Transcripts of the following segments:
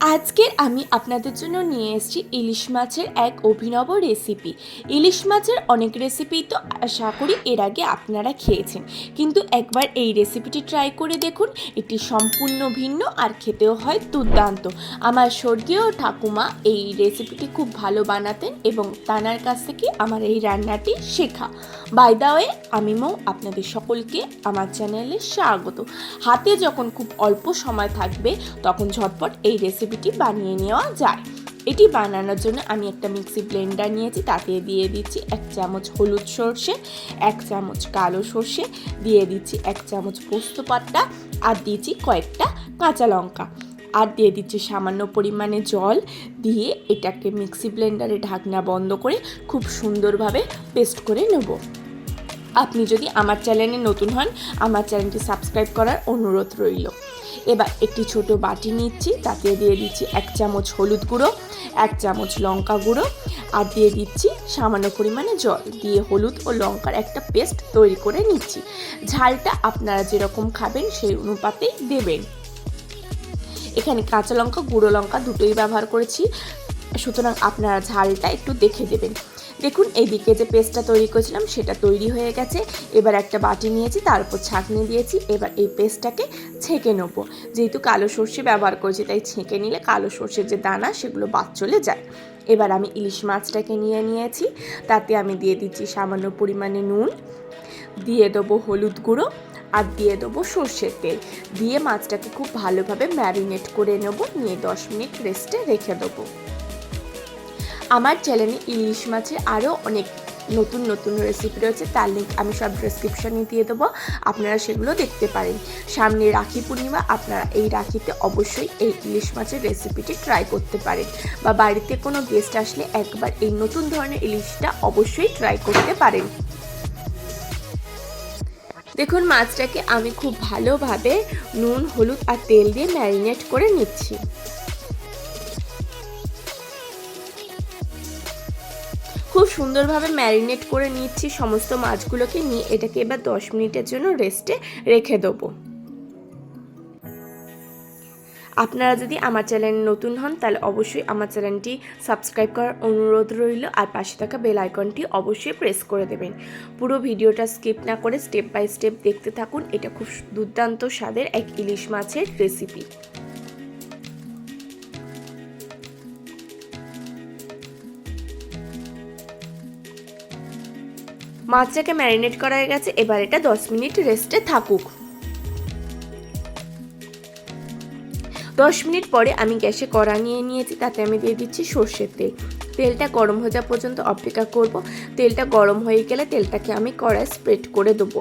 আজকের আমি আপনাদের জন্য নিয়ে এসেছি ইলিশ মাছের এক অভিনব রেসিপি ইলিশ মাছের অনেক রেসিপি তো আশা করি এর আগে আপনারা খেয়েছেন। কিন্তু একবার এই রেসিপিটি ট্রাই করে দেখুন, এটি সম্পূর্ণ ভিন্ন আর খেতেও হয় দুর্দান্ত। আমার স্বর্গীয় ঠাকুমা এই রেসিপিটি খুব ভালো বানাতেন এবং তানার কাছ থেকে আমার এই রান্নাটি শেখা। বাই দা ওয়ে আমি মৌ আপনাদের সকলকে আমার চ্যানেলে স্বাগত। হাতে যখন খুব অল্প সময় থাকবে, তখন ঝটপট এই রেসিপিটি বানিয়ে নেওয়া যায়। এটি বানানোর জন্য আমি একটা মিক্সি ব্লেন্ডার নিয়েছি, তাতে দিয়ে দিচ্ছি এক চামচ হলুদ সর্ষে, এক চামচ কালো সর্ষে, দিয়ে দিচ্ছি এক চামচ পোস্ত পাতা আর দিয়েছি কয়েকটা কাঁচা লঙ্কা। আর দিয়ে দিচ্ছি সামান্য পরিমাণে জল দিয়ে এটাকে মিক্সি ব্লেন্ডারে ঢাকনা বন্ধ করে খুব সুন্দরভাবে পেস্ট করে নেব। আপনি যদি আমার চ্যানেলে নতুন হন, আমার চ্যানেলটি সাবস্ক্রাইব করার অনুরোধ রইল। এবার একটি ছোট বাটি নিচ্ছি, তাতে দিয়ে দিচ্ছি এক চামচ হলুদ গুঁড়ো, এক চামচ লঙ্কা গুঁড়ো আর দিয়ে দিচ্ছি সামান্য পরিমাণে জল। দিয়ে হলুদ ও লঙ্কার একটা পেস্ট তৈরি করে নিচ্ছি। ঝালটা আপনারা যেরকম খাবেন সেই অনুপাতেই দেবেন। এখানে কাঁচা লঙ্কা, গুঁড়ো লঙ্কা দুটোই ব্যবহার করেছি। সুতরাং আপনারা ঝালটা একটু দেখে দেবেন। দেখুন, এইদিকে যে পেস্টটা তৈরি করেছিলাম, সেটা তৈরি হয়ে গেছে। এবার একটা বাটি নিয়েছি, তার উপর ছাঁকনি দিয়েছি। এবার এই পেস্টটাকে ছেঁকে নেব। যেহেতু কালো সর্ষে ব্যবহার করেছি, তাই ছেঁকে নিলে কালো সর্ষের যে দানা, সেগুলো বাদ চলে যায়। এবার আমি ইলিশ মাছটাকে নিয়ে নিয়েছি। তাতে আমি দিয়ে দিচ্ছি সামান্য পরিমাণে নুন। দিয়ে দেবো হলুদ গুঁড়ো আর দিয়ে দেবো সর্ষের তেল। দিয়ে মাছটাকে খুব ভালোভাবে ম্যারিনেট করে নেব। নিয়ে দশ মিনিট রেস্টে রেখে দেবো। আমার চ্যানেলে ইলিশ মাছের আরও অনেক নতুন নতুন রেসিপি রয়েছে। তার লিঙ্ক আমি সব ডিসক্রিপশানে দিয়ে দেবো। আপনারা সেগুলো দেখতে পারেন। সামনে রাখি পূর্ণিমা, আপনারা এই রাখিতে অবশ্যই এই ইলিশ মাছের রেসিপিটি ট্রাই করতে পারেন। বা বাড়িতে কোনো গেস্ট আসলে একবার এই নতুন ধরনের ইলিশটা অবশ্যই ট্রাই করতে পারেন। দেখুন, মাছটাকে আমি খুব ভালোভাবে নুন, হলুদ আর তেল দিয়ে ম্যারিনেট করে নিচ্ছি। সুন্দরভাবে ম্যারিনেট করে নিচ্ছি সমস্ত মাছগুলোকে, নিয়ে এটাকে এবার দশ মিনিটের জন্য রেস্টে রেখে দেবো। আপনারা যদি আমার চ্যানেল নতুন হন, তাহলে অবশ্যই আমার চ্যানেলটি সাবস্ক্রাইব করার অনুরোধ রইল, আর পাশে থাকা বেল আইকনটি অবশ্যই প্রেস করে দেবেন। পুরো ভিডিওটা স্কিপ না করে স্টেপ বাই স্টেপ দেখতে থাকুন, এটা খুব দুর্দান্ত স্বাদের এক ইলিশ মাছের রেসিপি মাছটাকে ম্যারিনেট করা হয়ে গেছে, এবার এটা দশ মিনিট রেস্টে থাকুক। দশ মিনিট পরে আমি গ্যাসে কড়া নিয়ে নিয়েছি, তাতে আমি দিয়ে দিচ্ছি সর্ষের তেল। তেলটা গরম হয়ে যাওয়া পর্যন্ত অপেক্ষা করব। তেলটা গরম হয়ে গেলে তেলটাকে আমি কড়ায় স্প্রেড করে দেবো।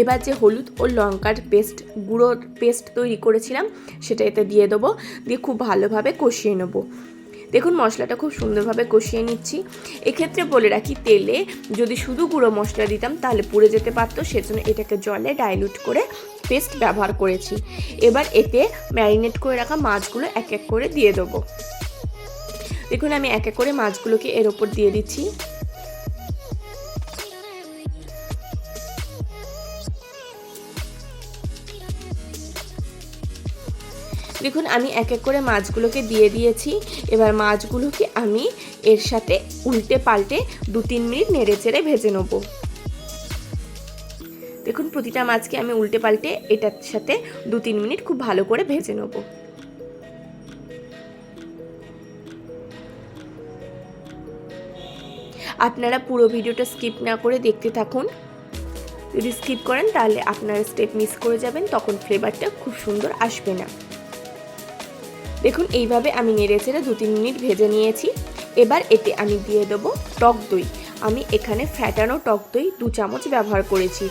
এবার যে হলুদ ও লঙ্কার পেস্ট গুঁড়োর পেস্ট তৈরি করেছিলাম, সেটা এতে দিয়ে দেবো। দিয়ে খুব ভালোভাবে কষিয়ে নেব। দেখুন মশলাটা খুব সুন্দরভাবে কষিয়ে নিচ্ছি। এক্ষেত্রে বলে রাখি তেলে যদি শুধু গুঁড়ো মশলা দিতাম তাহলে পুড়ে যেতে পারতো, সেজন্য এটাকে জলে ডাইলুট করে পেস্ট ব্যবহার করেছি। এবার এতে ম্যারিনেট করে রাখা মাছগুলো এক এক করে দিয়ে দেবো। দেখুন আমি এক এক করে মাছগুলোকে এর ওপর দিয়ে দিচ্ছি। দেখুন, আমি এক এক করে মাছগুলোকে দিয়ে দিয়েছি। এবার মাছগুলোকে আমি এর সাথে উল্টে পাল্টে দু তিন মিনিট নেড়ে চেড়ে ভেজে নেব। দেখুন, প্রতিটা মাছকে আমি উল্টে পাল্টে এটার সাথে দু তিন মিনিট খুব ভালো করে ভেজে নেব। আপনারা পুরো ভিডিওটা স্কিপ না করে দেখতে থাকুন। যদি স্কিপ করেন, তাহলে আপনারা স্টেপ মিস করে যাবেন, তখন ফ্লেভারটা খুব সুন্দর আসবে না। দেখুন, এইভাবে আমি নেড়ে চেড়ে দু তিন মিনিট ভেজে নিয়েছি। এবার এতে আমি দিয়ে দেবো টক দই। আমি এখানে ফ্যাটানো টক দই দু চামচ ব্যবহার করেছি।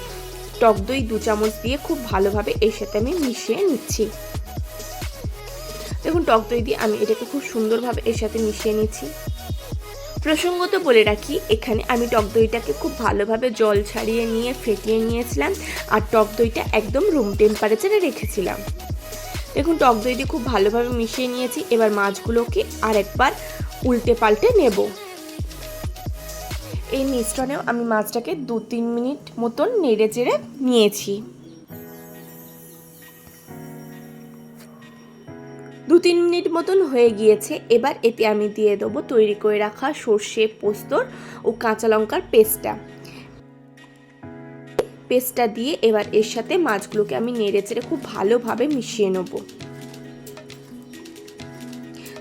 টক দই দু চামচ দিয়ে খুব ভালোভাবে এর সাথে আমি মিশিয়ে নিচ্ছি। দেখুন, টক দই দিয়ে আমি এটাকে খুব সুন্দরভাবে এর সাথে মিশিয়ে নিচ্ছি। প্রসঙ্গত বলে রাখি, এখানে আমি টক দইটাকে খুব ভালোভাবে জল ছাড়িয়ে নিয়ে, ফেটিয়ে নিয়েছিলাম আর টক দইটা একদম রুম টেম্পারেচারে রেখেছিলাম। দেখুন, টক দই দিয়ে খুব ভালোভাবে মিশিয়ে নিয়েছি। এবার মাছগুলোকে আর একবার উল্টে পাল্টে নেব। এই মিশ্রণেও আমি মাছটাকে দু তিন মিনিট মতন নেড়ে চেড়ে নিয়েছি। দু তিন মিনিট মতন হয়ে গিয়েছে। এবার এতে আমি দিয়ে দেবো তৈরি করে রাখা সর্ষে, পোস্তর ও কাঁচা লঙ্কার পেস্টটা। পেস্টটা দিয়ে এবার এর সাথে মাছগুলোকে আমি নেড়ে চেড়ে খুব ভালোভাবে মিশিয়ে নেব।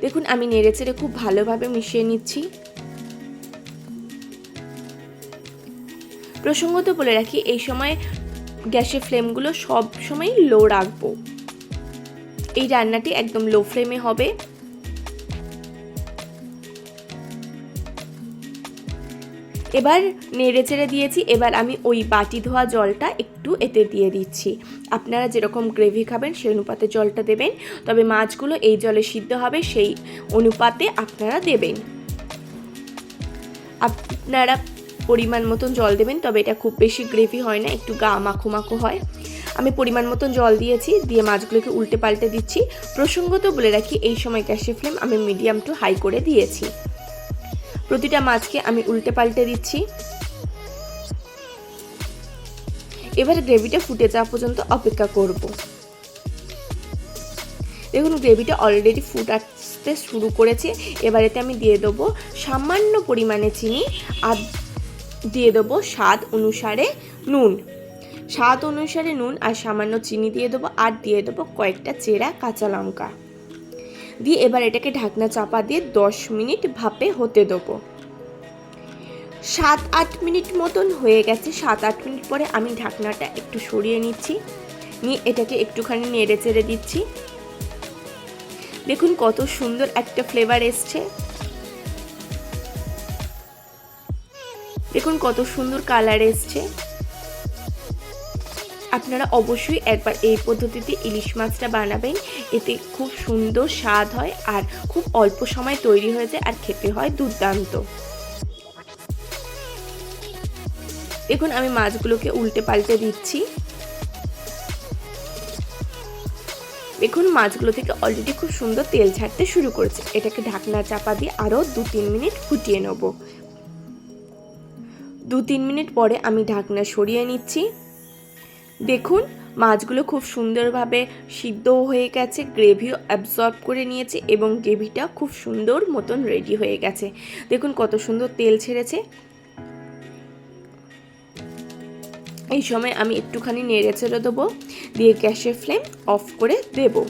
দেখুন, আমি নেড়ে চেড়ে খুব ভালোভাবে মিশিয়ে নিচ্ছি। প্রসঙ্গত বলে রাখি, এই সময় গ্যাসের ফ্লেমগুলো সব সময় লো রাখব। এই রান্নাটি একদম লো ফ্লেমে হবে। এবার নেড়ে চেড়ে দিয়েছি, এবার আমি ওই বাটি ধোয়া জলটা একটু এতে দিয়ে দিচ্ছি। আপনারা যেরকম গ্রেভি খাবেন, সেই অনুপাতে জলটা দেবেন। তবে মাছগুলো এই জলে সিদ্ধ হবে, সেই অনুপাতে আপনারা দেবেন। আপনারা পরিমাণ মতন জল দেবেন, তবে এটা খুব বেশি গ্রেভি হয় না, একটু গা মাখো মাখো হয়। আমি পরিমাণ মতন জল দিয়েছি, দিয়ে মাছগুলোকে উল্টে পাল্টে দিচ্ছি। প্রসঙ্গত বলে রাখি, এই সময় গ্যাসের ফ্লেম আমি মিডিয়াম টু হাই করে দিয়েছি। প্রতিটা মাছকে আমি উল্টে পাল্টে দিচ্ছি। এবার গ্রেভিটা ফুটে যাওয়া পর্যন্ত অপেক্ষা করব। দেখুন, গ্রেভিটা অলরেডি ফুট আসতে শুরু করেছে। এবার এতে আমি দিয়ে দেবো সামান্য পরিমাণে চিনি আর দিয়ে দেবো স্বাদ অনুসারে নুন। স্বাদ অনুসারে নুন আর সামান্য চিনি দিয়ে দেবো আর দিয়ে দেবো কয়েকটা চেরা কাঁচা লঙ্কা। দিয়ে এবার এটাকে ঢাকনা চাপা দিয়ে দশ মিনিট ভাপে হতে দেবো। সাত আট মিনিট মতন হয়ে গেছে। সাত আট মিনিট পরে আমি ঢাকনাটা একটু সরিয়ে নিচ্ছি। নিয়ে এটাকে একটুখানি নেড়ে চেড়ে দিচ্ছি। দেখুন কত সুন্দর একটা ফ্লেভার এসছে। দেখুন কত সুন্দর কালার এসছে। আপনারা অবশ্যই একবার এই পদ্ধতিতে ইলিশ মাছটা বানাবেন। এতে খুব সুন্দর স্বাদ হয় আর খুব অল্প সময় তৈরি হয়ে যায় আর খেতে হয় দুর্দান্ত। দেখুন, আমি মাছগুলোকে উল্টে পাল্টে দিচ্ছি। দেখুন, মাছগুলো থেকে অলরেডি খুব সুন্দর তেল ছাড়তে শুরু করেছে। এটাকে ঢাকনা চাপা দিয়ে আরও দু তিন মিনিট ফুটিয়ে নেব। দু তিন মিনিট পরে আমি ঢাকনা সরিয়ে নিচ্ছি। দেখুন, মাছগুলো খুব সুন্দরভাবে সিদ্ধ হয়ে গেছে, গ্রেভিও অ্যাবজর্ব করে নিয়েছে এবং গ্রেভিটা খুব সুন্দর মতন রেডি হয়ে গেছে। দেখুন কত সুন্দর তেল ছেড়েছে। এই সময় আমি একটুখানি নেড়ে ছেড়ে দেবো, দিয়ে গ্যাসের ফ্লেম অফ করে দেব।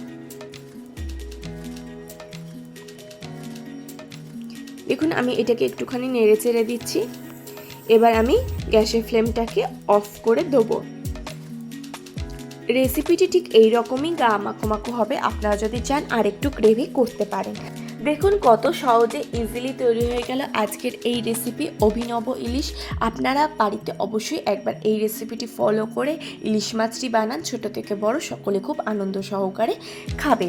দেখুন, আমি এটাকে একটুখানি নেড়ে চেড়ে দিচ্ছি। এবার আমি গ্যাসের ফ্লেমটাকে অফ করে দেবো। রেসিপিটি ঠিক এই রকমই গা মাখো মাখো হবে। আপনারা যদি চান আর একটু গ্রেভি করতে পারেন। দেখুন কত সহজে ইজিলি তৈরি হয়ে গেল আজকের এই রেসিপি অভিনব ইলিশ। আপনারা বাড়িতে অবশ্যই একবার এই রেসিপিটি ফলো করে ইলিশ মাছটি বানান। ছোট থেকে বড়, সকলে খুব আনন্দ সহকারে খাবে।